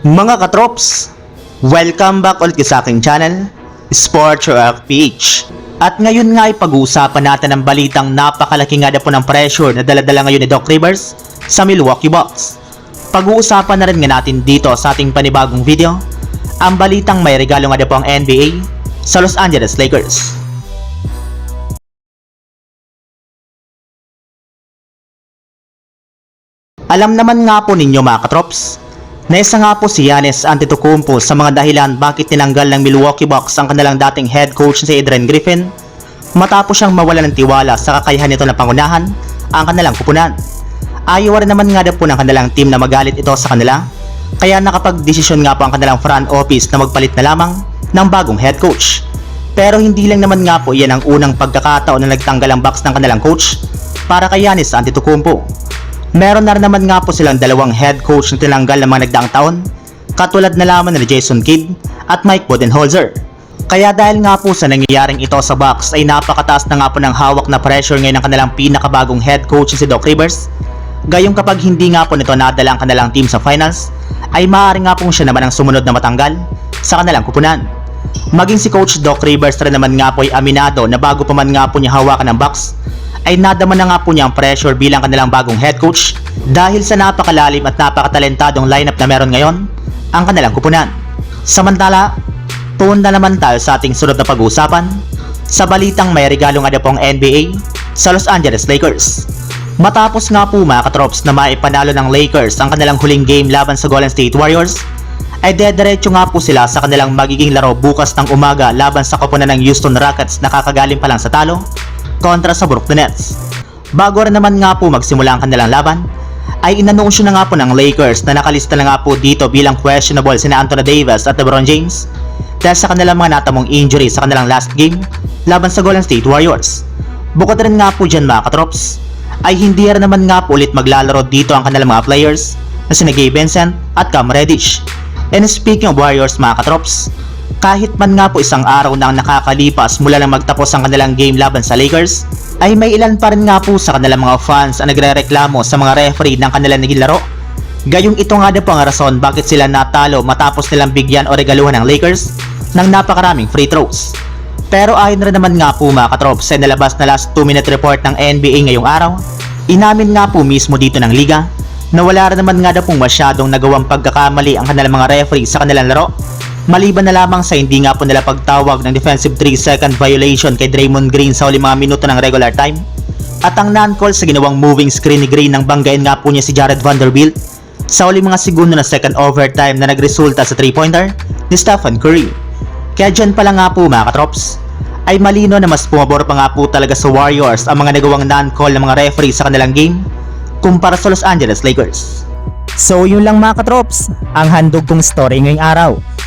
Mga katrops, welcome back ulit sa aking channel, Sports Rock PH. At ngayon nga ay pag-uusapan natin ang balitang napakalaki nga na po ng pressure na daladala ngayon ni Doc Rivers sa Milwaukee Bucks. Pag-uusapan na rin nga natin dito sa ating panibagong video, ang balitang may regalo nga na po ang NBA sa Los Angeles Lakers. Alam naman nga po ninyo mga katrops, na isa nga po si Giannis Antetokounmpo sa mga dahilan bakit tinanggal ng Milwaukee Bucks ang kanilang dating head coach si Adrian Griffin matapos siyang mawala ng tiwala sa kakayahan nito na pangunahan ang kanilang kupunan. Ayaw rin naman nga daw po ng kanilang team na magalit ito sa kanila kaya nakapag-desisyon nga po ang kanilang front office na magpalit na lamang ng bagong head coach. Pero hindi lang naman nga po iyan ang unang pagkakataon na nagtanggal ang Bucks ng kanilang coach para kay Giannis Antetokounmpo. Meron na rin naman nga po silang dalawang head coach na tinanggal ng mga nagdaang taon, katulad na lamang ni Jason Kidd at Mike Budenholzer. Kaya dahil nga po sa nangyayaring ito sa Bucks ay napakataas na nga po ng hawak na pressure ngayon ng kanilang pinakabagong head coach si Doc Rivers. Gayong kapag hindi nga po nito nadala ang kanilang team sa finals, ay maaari nga po siya naman ang sumunod na matanggal sa kanilang kupunan. Maging si Coach Doc Rivers rin naman nga po ay aminado na bago pa man nga po niya hawakan ng Bucks, ay nadama na nga po niya ang pressure bilang kanilang bagong head coach dahil sa napakalalim at napakatalentadong lineup na meron ngayon ang kanilang kupunan. Samantala, tuon na naman tayo sa ating sunod na pag-uusapan sa balitang may regalo nga daw po ang NBA sa Los Angeles Lakers. Matapos nga po mga katrops na maipanalo ng Lakers ang kanilang huling game laban sa Golden State Warriors, ay dediretso nga po sila sa kanilang magiging laro bukas ng umaga laban sa koponan ng Houston Rockets na kakagaling pa lang sa talo kontra sa Brooklyn Nets. Bago rin naman nga po magsimula ang kanilang laban, ay inanunsyo na nga po ng Lakers na nakalista na nga po dito bilang questionable sina Anthony Davis at LeBron James dahil sa kanilang mga natamong injury sa kanilang last game laban sa Golden State Warriors. Bukod rin nga po dyan mga katrops, ay hindi rin naman nga po ulit maglalaro dito ang kanilang mga players na sina Gabe Vincent at Cam Reddish. And speaking of Warriors mga katrops, kahit man nga po isang araw na nakakalipas mula nang magtapos ang kanilang game laban sa Lakers, ay may ilan pa rin nga po sa kanilang mga fans ang nagre-reklamo sa mga referee ng kanilang naging laro. Gayong ito nga na po ang rason bakit sila natalo matapos nilang bigyan o regaluhan ng Lakers ng napakaraming free throws. Pero ayon rin naman nga po mga katrops sa nalabas na last 2 minute report ng NBA ngayong araw, inamin nga po mismo dito ng liga na wala rin naman nga na pong masyadong nagawang pagkakamali ang kanilang mga referee sa kanilang laro maliban na lamang sa hindi nga po nila pagtawag ng defensive 3 second violation kay Draymond Green sa huling mga minuto ng regular time at ang non-call sa ginawang moving screen ni Green nang banggain nga po niya si Jared Vanderbilt sa huling mga segundo ng second overtime na nagresulta sa 3-pointer ni Stephen Curry. Kaya dyan pala nga po mga katrops, ay malino na mas pumabor pa nga po talaga sa Warriors ang mga nagawang non-call ng mga referee sa kanilang game kumpara sa Los Angeles Lakers. So yun lang mga katrops, ang handog kong story ngayong araw.